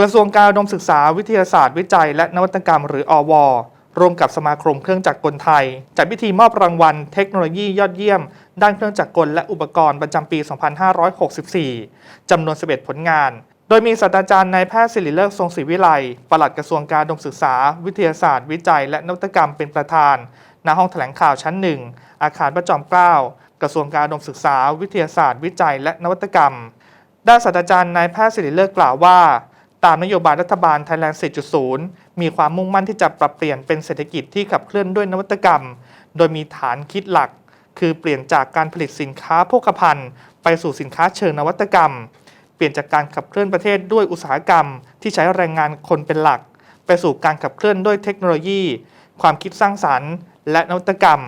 กระทรวงการอุดมศึกษาวิทยาศาสตร์วิจัย และนวัตกรรมหรืออว ร่วมกับสมาคมเครื่องจักรกลไทย จัดพิธีมอบรางวัลเทคโนโลยียอดเยี่ยม ด้านเครื่องจักรกลและอุปกรณ์ประจำปี 2564 จำนวน 11 ผลงาน โดยมีศาสตราจารย์นายแพทย์ศิริเลิกทรงศรีวิไลปลัดกระทรวงการอุดมศึกษา วิทยาศาสตร์ วิจัย และนวัตกรรมเป็นประธานณห้องแถลงข่าวชั้นหนึ่งอาคารพระจอมเกล้ากระทรวงการอุดมศึกษา วิทยาศาสตร์ วิจัย และนวัตกรรม ด้านศาสตราจารย์นายแพทย์ศิริเลิกกล่าวว่า ตามนโยบายรัฐบาล Thailand 4.0 มีความมุ่งมั่นที่จะปรับเปลี่ยนเป็นเศรษฐกิจที่ขับเคลื่อนด้วยนวัตกรรม โดยมีฐานคิดหลัก คือเปลี่ยนจากการผลิตสินค้าโภคภัณฑ์ ไปสู่สินค้าเชิงนวัตกรรม เปลี่ยนจากการขับเคลื่อนประเทศด้วยอุตสาหกรรม ที่ใช้แรงงานคนเป็นหลัก ไปสู่การขับเคลื่อนด้วยเทคโนโลยี ความคิดสร้างสรรค์ และนวัตกรรม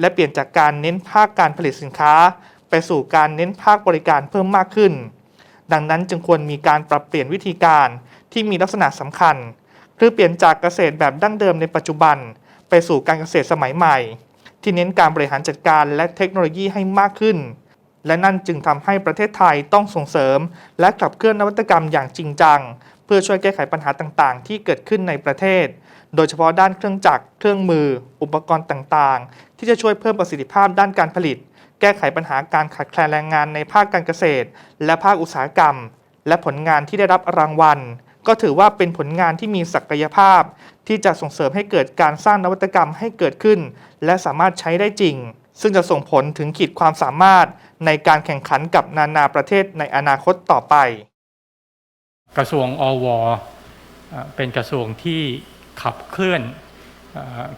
และเปลี่ยนจากการเน้นภาคการผลิตสินค้า ไปสู่การเน้นภาคบริการเพิ่มมากขึ้น ดังนั้นจึงควรมีการปรับเปลี่ยนวิธีการที่มีลักษณะสำคัญ คือเปลี่ยนจากเกษตรแบบดั้งเดิมในปัจจุบัน ไปสู่การเกษตรสมัยใหม่ ที่เน้นการบริหารจัดการและเทคโนโลยีให้มากขึ้น และนั่นจึงทำให้ประเทศไทยต้องส่งเสริม และขับเคลื่อนนวัตกรรมอย่างจริงจัง พื่อช่วยแก้ไขปัญหาต่างๆ ที่เกิดขึ้นในประเทศ โดยเฉพาะด้านเครื่องจักร เครื่องมือ อุปกรณ์ต่างๆ ที่จะช่วยเพิ่มประสิทธิภาพด้านการผลิต แก้ไขปัญหาการขาดแคลนแรงงานในภาคการเกษตร และภาคอุตสาหกรรม และผลงานที่ได้รับรางวัล ก็ถือว่าเป็นผลงานที่มีศักยภาพ ที่จะส่งเสริมให้เกิดการสร้างนวัตกรรมให้เกิดขึ้น และสามารถใช้ได้จริง ซึ่งจะส่งผลถึงขีดความสามารถในการแข่งขันกับนานาประเทศในอนาคตต่อไป กระทรวงอวเอ่อเป็นกระทรวงที่ขับเคลื่อน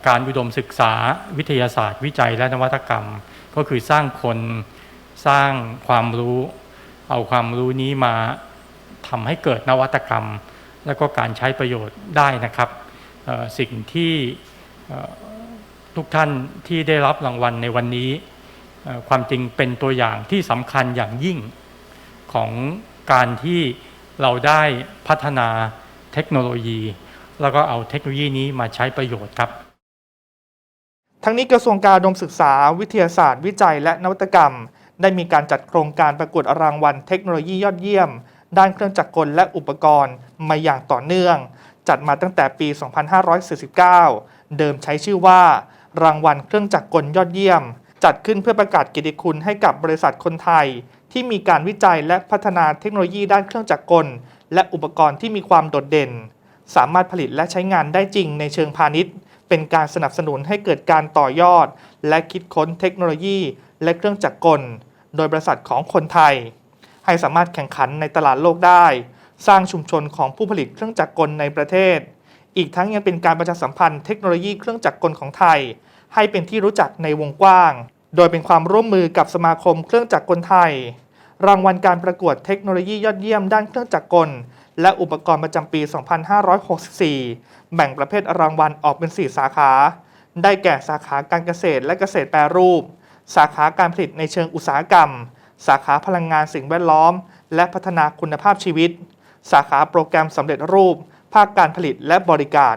การอุดมศึกษาวิทยาศาสตร์ วิจัยและนวัตกรรม ก็คือสร้างคนสร้างความรู้ เอาความรู้นี้มาทำให้เกิดนวัตกรรม แล้วก็การใช้ประโยชน์ได้นะครับ สิ่งที่ทุกท่านที่ได้รับรางวัลในวันนี้ ความจริงเป็นตัวอย่างที่สำคัญอย่างยิ่งของการที่ เราได้พัฒนาเทคโนโลยี แล้วก็เอาเทคโนโลยีนี้มาใช้ประโยชน์ครับ ทั้งนี้กระทรวงการอุดมศึกษา วิทยาศาสตร์ วิจัยและนวัตกรรม ได้มีการจัดโครงการประกวดรางวัลเทคโนโลยียอดเยี่ยม ด้านเครื่องจักรกลและอุปกรณ์มาอย่างต่อเนื่อง จัดมาตั้งแต่ปี 2549 เดิมใช้ชื่อว่า รางวัลเครื่องจักรกลยอดเยี่ยม จัดขึ้นเพื่อประกาศเกียรติคุณให้กับบริษัทคนไทย ที่มีการวิจัยและพัฒนาเทคโนโลยีด้านเครื่องจักรกล และอุปกรณ์ที่มีความโดดเด่น สามารถผลิตและใช้งานได้จริงในเชิงพาณิชย์ เป็นการสนับสนุนให้เกิดการต่อยอด และคิดค้นเทคโนโลยี และเครื่องจักรกล โดยบริษัทของคนไทย ให้สามารถแข่งขันในตลาดโลกได้ สร้างชุมชนของผู้ผลิตเครื่องจักรกลในประเทศ อีกทั้งยังเป็นการประชาสัมพันธ์เทคโนโลยีเครื่องจักรกลของไทย ให้เป็นที่รู้จักในวงกว้าง โดยเป็นความร่วมมือกับสมาคมเครื่องจักรกลไทย รางวัลการประกวดเทคโนโลยียอดเยี่ยมด้านเครื่องจักรกล และอุปกรณ์ประจำปี 2564 แบ่งประเภทรางวัลออกเป็น 4 สาขา ได้แก่สาขาการเกษตรและเกษตรแปรรูป สาขาการผลิตในเชิงอุตสาหกรรม สาขาพลังงานสิ่งแวดล้อม และพัฒนาคุณภาพชีวิต สาขาโปรแกรมสำเร็จรูป ภาคการผลิตและบริการ